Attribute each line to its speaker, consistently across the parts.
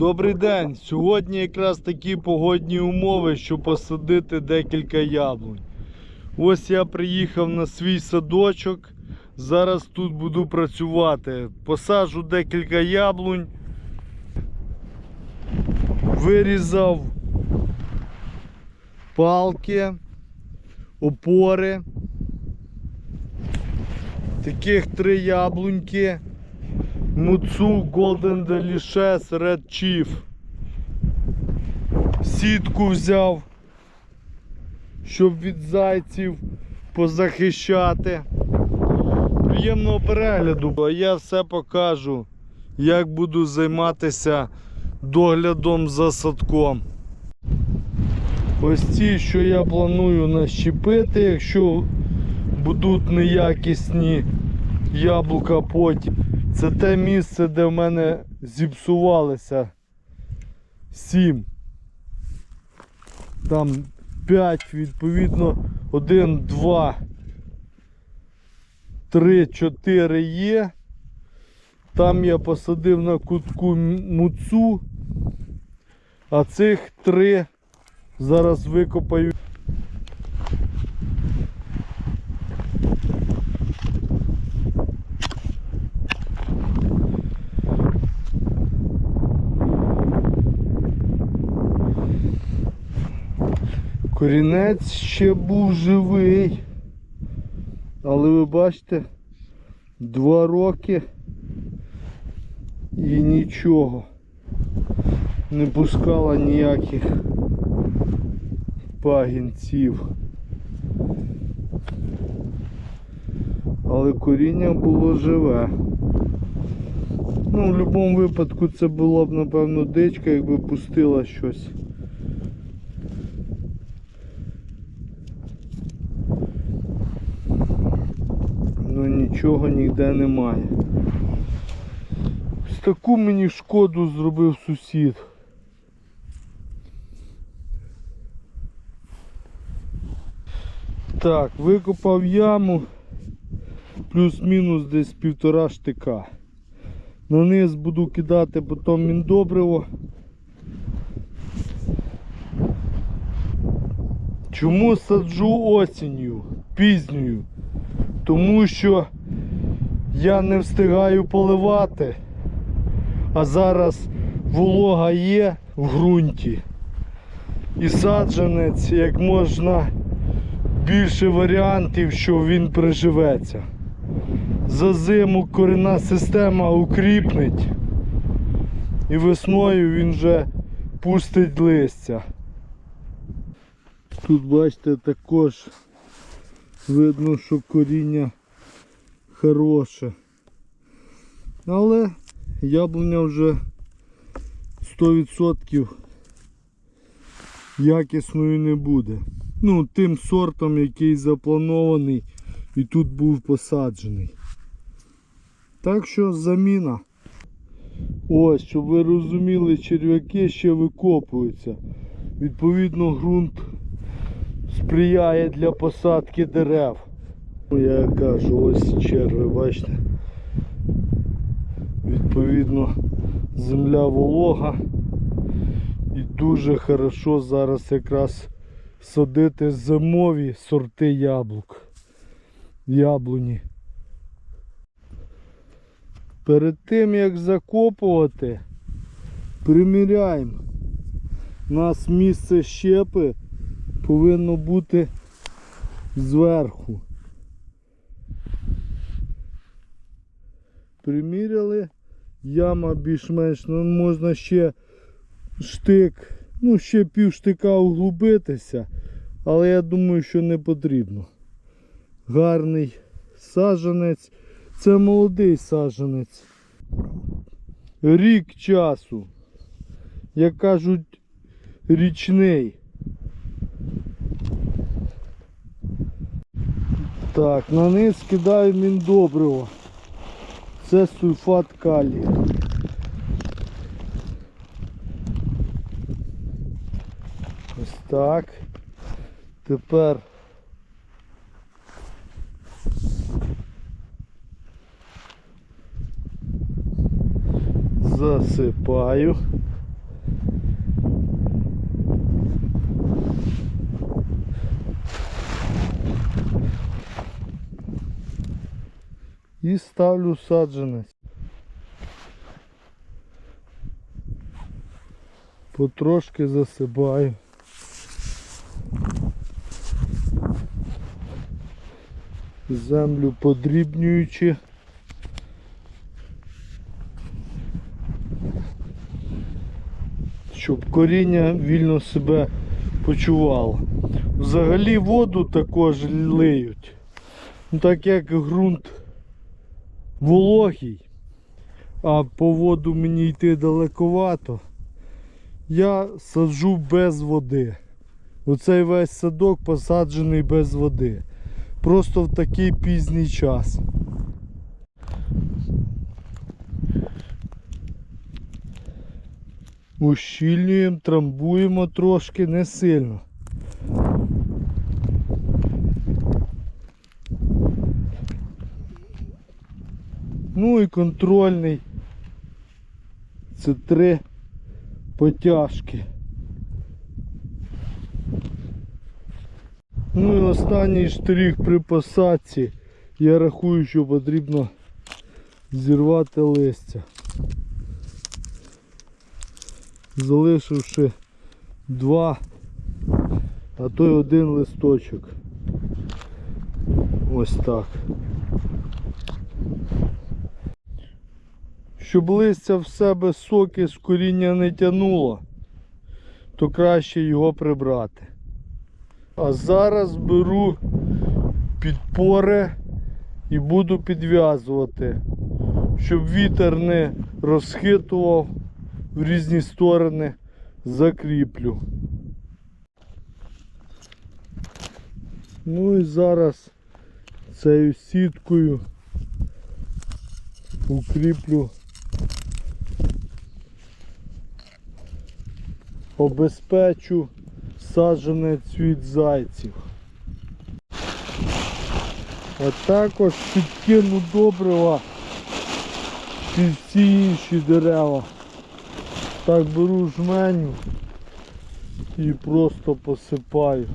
Speaker 1: Добрий день! Сьогодні якраз такі погодні умови, щоб посадити декілька яблунь. Ось я приїхав на свій садочок. Зараз тут буду працювати. Посаджу декілька яблунь. Вирізав палки, опори. Таких три яблуньки. Муцу Golden Delicious Red Chief. Сітку взяв, щоб від зайців позахищати. Приємного перегляду, а я все покажу, як буду займатися доглядом за садком. Ось ці, що я планую нащепити, якщо будуть неякісні яблука потім. Це те місце, де в мене зіпсувалися 7. Там 5, відповідно, 1, 2, 3, 4 є. Там я посадив на кутку муцу, а цих три зараз викопаю. Корінець ще був живий. Але ви бачите, два роки і нічого. Не пускала ніяких пагінців. Але коріння було живе. Ну, в будь-якому випадку це була б, напевно, дичка, якби пустила щось. Ну нічого ніде немає. Ось таку мені шкоду зробив сусід. Так, викопав яму плюс-мінус десь півтора штика. На низ буду кидати потім міндобриво. Чому саджу осінню, пізньою? Тому що я не встигаю поливати, а зараз волога є в ґрунті. І саджанець як можна більше варіантів, що він приживеться. За зиму корінна система укріпнить і весною він вже пустить листя. Тут бачите також видно, що коріння хороше. Але яблуня вже 100% якісною не буде. Ну, тим сортом, який запланований і тут був посаджений. Так що заміна. Ось, щоб ви розуміли, черв'яки ще викопуються. Відповідно, ґрунт сприяє для посадки дерев. Ну, Я кажу, ось черви, бачите. Відповідно, земля волога. І дуже хорошо зараз якраз садити зимові сорти яблук. Яблуні. Перед тим як закопувати, приміряємо. У нас місце щепи повинно бути зверху. Приміряли, яма більш-менш, ну можна ще штик, ну ще пів штика углубитися, але я думаю, що не потрібно. Гарний саджанець, це молодий саджанець. Рік часу, як кажуть, річний. Так, на низ кидаю міндобриво. Це сульфат калію. Ось так. Тепер засипаю. І ставлю саджанець. Потрошки засипаю. Землю подрібнюючи. Щоб коріння вільно себе почувало. Взагалі воду також лиють. Ну, так як ґрунт вологий, а по воду мені йти далековато, я саджу без води. Оцей весь садок посаджений без води. Просто в такий пізній час. Ущільнюємо, трамбуємо трошки, не сильно. Ну і контрольний. Це три потяжки. Ну і останній штрих при посадці. Я рахую, що потрібно зірвати листя. Залишивши два, а то й один листочок. Ось так. Щоб листя в себе соки з коріння не тянуло, то краще його прибрати. А зараз беру підпори і буду підв'язувати, щоб вітер не розхитував в різні сторони, закріплю. Ну і зараз цією сіткою укріплю обезпечу саджанець від зайців. А також підкину добрива під всі інші дерева. Так беру жменю і просто посипаю.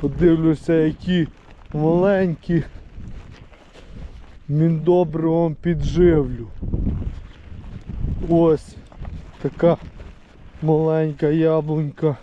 Speaker 1: Подивлюся, які маленькі міндобривом підживлю. Ось така маленька яблунька.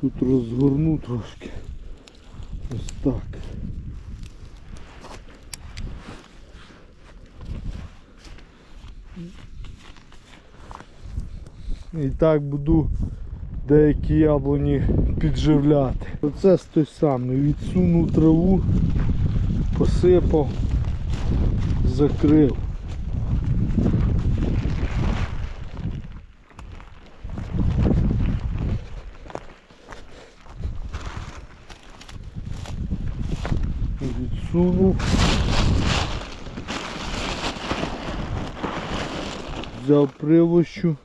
Speaker 1: Тут розгорну трошки. Ось так. І так буду деякі яблуні підживляти. Оце той самий. Відсунув траву, посипав, закрив. Відсунув. Взяв привощу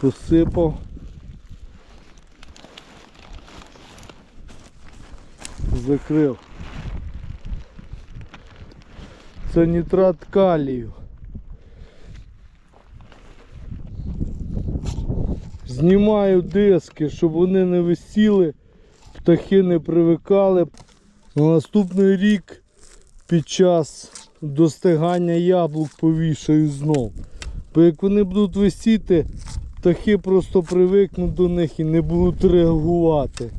Speaker 1: посипав. Закрив. Це нітрат калію. Знімаю диски, щоб вони не висіли, птахи не привикали. На наступний рік під час достигання яблук повішаю знов. Бо як вони будуть висіти, птахи просто привикнуть до них і не будуть реагувати.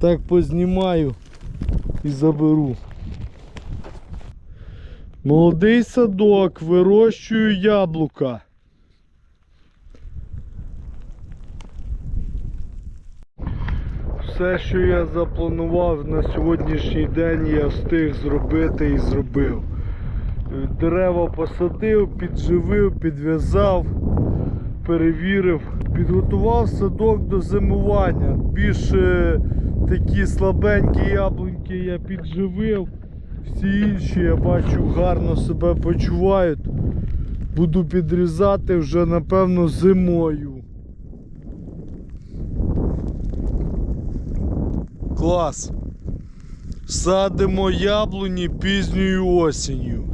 Speaker 1: Так познімаю і заберу. Молодий садок, вирощую яблука. Все, що я запланував на сьогоднішній день, я встиг зробити і зробив. Дерева посадив, підживив, підв'язав, перевірив, підготував садок до зимування. Більше такі слабенькі яблуньки я підживив. Всі інші я бачу гарно себе почувають. Буду підрізати вже напевно зимою. Клас. Садимо яблуні пізньою осінню.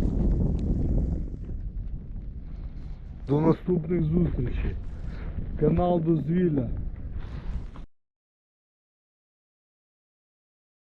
Speaker 1: До наступних зустрічей. Канал Дозвілля.